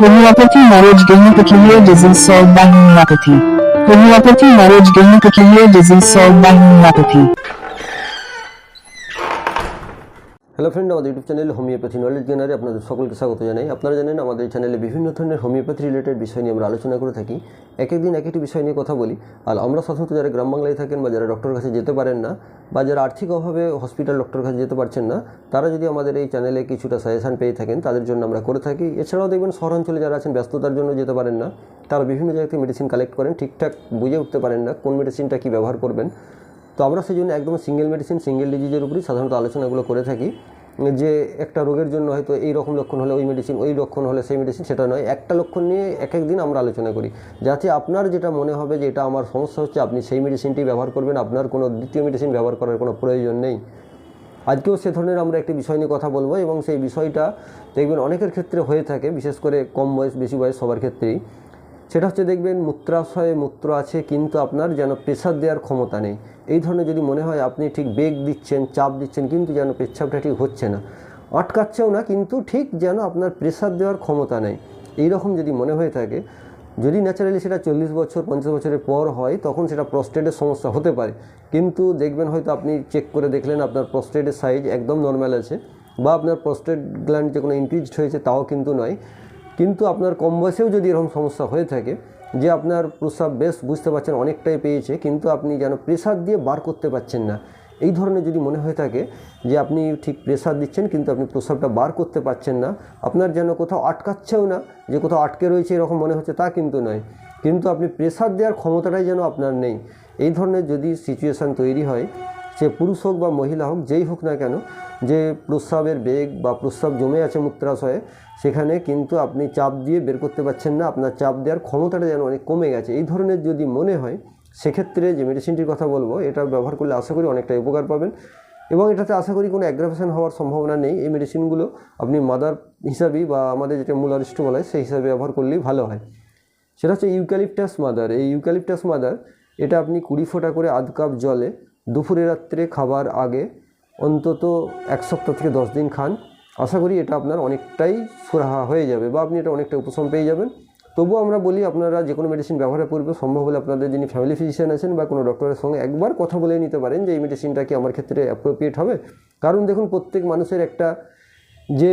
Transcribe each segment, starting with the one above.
Homeopathy marriage gaining peculiar disease solved by homeopathy. Homeopathy marriage gaining peculiar disease solved by homeopathy. Hello friend আমাদের YouTube channel homeopathy knowledge গেনারে আপনাদের সকলকে স্বাগত জানাই। আপনারা জানেন আমাদের চ্যানেলে বিভিন্ন ধরনের হোমিওপ্যাথি রিলেটেড বিষয় নিয়ে আমরা আলোচনা করে থাকি। এক একদিন এক একটি বিষয় নিয়ে কথা বলি। আর আমরা সাধারণত যারা গ্রাম বাংলায় থাকেন বা যারা ডক্টর কাছে যেতে পারেন না, বা যারা আর্থিক অভাবে হসপিটাল ডক্টর কাছে যেতে পারছেন না, তারা যদি আমাদের এই চ্যানেলে কিছুটা সাজেশান পেয়ে থাকেন, তাদের জন্য আমরা করে থাকি। এছাড়াও দেখবেন শহরাঞ্চলে যারা আছেন, ব্যস্ততার জন্য যেতে পারেন না, তারা বিভিন্ন জায়গা থেকে মেডিসিন কালেক্ট করেন। ঠিকঠাক বুঝে উঠতে পারেন না কোন মেডিসিনটা কী ব্যবহার করবেন। তো আমরা সেই জন্য একদম সিঙ্গেল মেডিসিন সিঙ্গেল ডিজিজের উপরেই সাধারণত আলোচনাগুলো করে থাকি। যে একটা রোগের জন্য হয়তো এই রকম লক্ষণ হলে ওই মেডিসিন ওই লক্ষণ হলে সেই মেডিসিন সেটা নয়। একটা লক্ষণ নিয়ে এক এক দিন আমরা আলোচনা করি, যাতে আপনার যেটা মনে হবে যে এটা আমার সমস্যা হচ্ছে, আপনি সেই মেডিসিনটি ব্যবহার করবেন, আপনার কোনো দ্বিতীয় মেডিসিন ব্যবহার করার কোনো প্রয়োজন নেই। আজকেও সে ধরনের আমরা একটি বিষয় নিয়ে কথা বলব এবং সেই বিষয়টা দেখবেন অনেকের ক্ষেত্রে হয়ে থাকে, বিশেষ করে কম বয়স, বেশি বয়স সবার ক্ষেত্রেই। সেটা হচ্ছে দেখবেন মূত্রাশয়ে মূত্র আছে, কিন্তু আপনার যেন প্রেশার দেওয়ার ক্ষমতা নেই। এই ধরনের যদি মনে হয় আপনি ঠিক বেগ দিচ্ছেন, চাপ দিচ্ছেন, কিন্তু যেন পেচ্ছাপটা ঠিক হচ্ছে না। আটকাচ্ছেও না, কিন্তু ঠিক যেন আপনার প্রেশার দেওয়ার ক্ষমতা নেই। এই রকম যদি মনে হয়ে থাকে, যদি ন্যাচারালি সেটা চল্লিশ বছর, পঞ্চাশ বছরের পর হয়, তখন সেটা প্রস্টেটের সমস্যা হতে পারে। কিন্তু দেখবেন হয়তো আপনি চেক করে দেখলেন আপনার প্রস্টেটের সাইজ একদম নর্মাল আছে, বা আপনার প্রস্টেট গ্ল্যান্ড যে কোনো ইনক্রিজড হয়েছে, তাও কিন্তু নয়। কিন্তু আপনার কম বয়সেও যদি এরকম সমস্যা হয়ে থাকে, যে আপনার প্রস্রাব বেশ বুঝতে পারছেন, অনেকটাই পেয়েছে, কিন্তু আপনি যেন প্রেশার দিয়ে বার করতে পারছেন না। এই ধরনের যদি মনে হয়ে থাকে যে আপনি ঠিক প্রেশার দিচ্ছেন, কিন্তু আপনি প্রস্রাবটা বার করতে পারছেন না, আপনার যেন কোথাও আটকাচ্ছেও না, যে কোথাও আটকে রয়েছে এরকম মনে হচ্ছে তা কিন্তু নয়। কিন্তু আপনি প্রেশার দেওয়ার ক্ষমতাটাই যেন আপনার নেই। এই ধরনের যদি সিচুয়েশান তৈরি হয় সে পুরুষ হোক বা মহিলা হোক, যেই হোক না কেন, যে প্রস্রাবের বেগ বা প্রস্রাব জমে আছে মূত্রাশয়ে, সেখানে কিন্তু আপনি চাপ দিয়ে বের করতে পারছেন না। আপনার চাপ দেওয়ার ক্ষমতাটা যেন অনেক কমে গেছে। এই ধরনের যদি মনে হয়, সেক্ষেত্রে যে মেডিসিনটির কথা বলব, এটা ব্যবহার করলে আশা করি অনেকটা উপকার পাবেন। এবং এটাতে আশা করি কোনো অ্যাগ্রাভেশন হওয়ার সম্ভাবনা নেই। এই মেডিসিনগুলো আপনি মাদার হিসাবেই বা আমাদের যেটা মূল অরিষ্ট বলা হয় সেই হিসাবে ব্যবহার করলেই ভালো হয়। সেটা হচ্ছে ইউক্যালিপটাস মাদার এই ইউক্যালিপটাস মাদার এটা আপনি কুড়ি ফোঁটা করে আধ কাপ জলে দুপুরে রাত্রে খাবার আগে অন্তত এক সপ্তাহ থেকে দশ দিন খান। আশা করি এটা আপনার অনেকটাই সুরাহা হয়ে যাবে বা আপনি এটা অনেকটা উপশম পেয়ে যাবেন। তবুও আমরা বলি আপনারা যে কোনো মেডিসিন ব্যবহারের পূর্বে সম্ভব হলে আপনাদের যিনি ফ্যামিলি ফিজিশিয়ান আছেন বা কোনো ডক্টরের সঙ্গে একবার কথা বলে নিতে পারেন যে এই মেডিসিনটা কি আমার ক্ষেত্রে অ্যাপ্রোপ্রিয়েট হবে। কারণ দেখুন, প্রত্যেক মানুষের একটা যে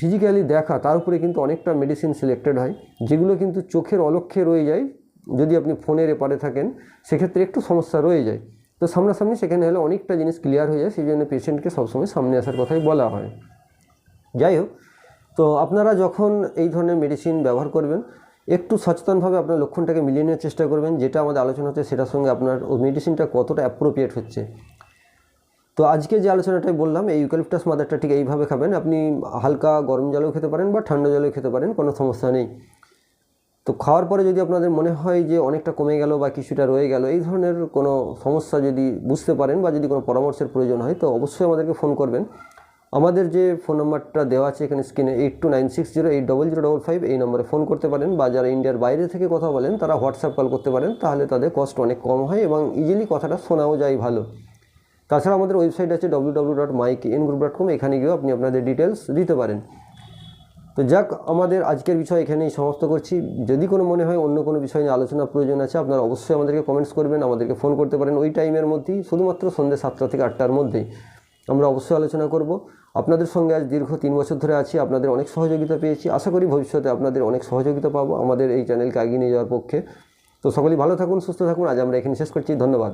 ফিজিক্যালি দেখা, তার উপরে কিন্তু অনেকটা মেডিসিন সিলেক্টেড হয়, যেগুলো কিন্তু চোখের অলক্ষ্যে রয়ে যায়। যদি আপনি ফোনের এপারে থাকেন, সেক্ষেত্রে একটু সমস্যা রয়ে যায়। তো সামনাসামনি সেখানে হলে অনেকটা জিনিস ক্লিয়ার হয়ে যায় সেই জন্য পেশেন্টকে সবসময় সামনে আসার কথাই বলা হয়। যাই হোক, তো আপনারা যখন এই ধরনের মেডিসিন ব্যবহার করবেন, একটু সচেতনভাবে আপনার লক্ষণটাকে মিলিয়ে নেওয়ার চেষ্টা করবেন, যেটা আমাদের আলোচনা হচ্ছে সেটার সঙ্গে আপনার মেডিসিনটা কতটা অ্যাপ্রোপ্রিয়েট হচ্ছে। তো আজকে যে আলোচনাটাই বললাম, এই ইউক্যালিপটাস মাদারটা ঠিক এইভাবে খাবেন, আপনি হালকা গরম জলেও খেতে পারেন বা ঠান্ডা জলেও খেতে পারেন, কোনো সমস্যা নেই। তো খাওয়ার পরে যদি আপনাদের মনে হয় যে অনেকটা কমে গেল বা কিছুটা রয়ে গেল, এই ধরনের কোনো সমস্যা যদি বুঝতে পারেন বা যদি কোনো পরামর্শের প্রয়োজন হয়, তো অবশ্যই আমাদেরকে ফোন করবেন। আমাদের যে ফোন নাম্বারটা দেওয়া আছে এখানে স্ক্রিনে eight two nine six zero eight double zero double five এই নম্বরে ফোন করতে পারেন বা যারা ইন্ডিয়ার বাইরে থেকে কথা বলেন, তারা হোয়াটসঅ্যাপ কল করতে পারেন, তাহলে তাদের কস্ট অনেক কম হয় এবং ইজিলি কথাটা শোনাও যায় ভালো। তাছাড়া আমাদের ওয়েবসাইট আছে W W dot Mike N group dot com এখানে গিয়েও আপনি আপনাদের ডিটেলস দিতে পারেন। তো যাক, আমাদের আজকের বিষয় এখানেই সমাপ্ত করছি। যদি কোনো মনে হয় অন্য কোনো বিষয় নিয়ে আলোচনা প্রয়োজন আছে, আপনারা অবশ্যই আমাদেরকে কমেন্টস করবেন, আমাদেরকে ফোন করতে পারেন। ওই টাইমের মধ্যেই, শুধুমাত্র সন্ধ্যে সাতটা থেকে আটটার মধ্যেই আমরা অবশ্যই আলোচনা করব। আপনাদের সঙ্গে আজ দীর্ঘ তিন বছর ধরে আছি, আপনাদের অনেক সহযোগিতা পেয়েছি। আশা করি ভবিষ্যতে আপনাদের অনেক সহযোগিতা পাবো আমাদের এই চ্যানেলকে এগিয়ে নিয়ে যাওয়ার পক্ষে। তো সকলেই ভালো থাকুন, সুস্থ থাকুন। আজ আমরা এখানে শেষ করছি। ধন্যবাদ।